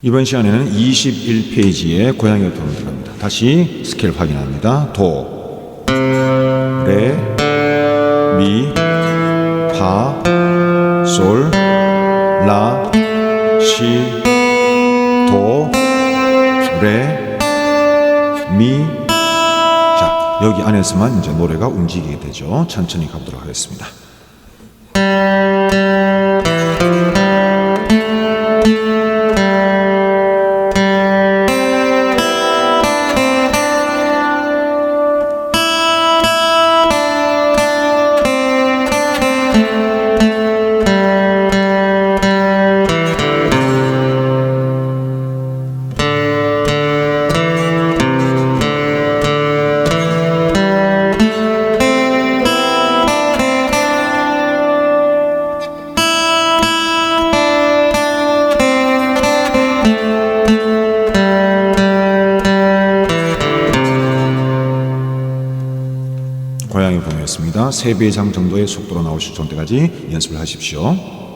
이번 시간에는 21페이지의 고양이를 도는 들어갑니다. 다시 스케일 확인합니다. 도, 레, 미, 파, 솔, 라, 시, 도, 레, 미. 자, 여기 안에서만 이제 노래가 움직이게 되죠. 천천히 가보도록 하겠습니다. 고양이 보내였습니다. 3배 이상 정도의 속도로 나오실 때까지 연습을 하십시오.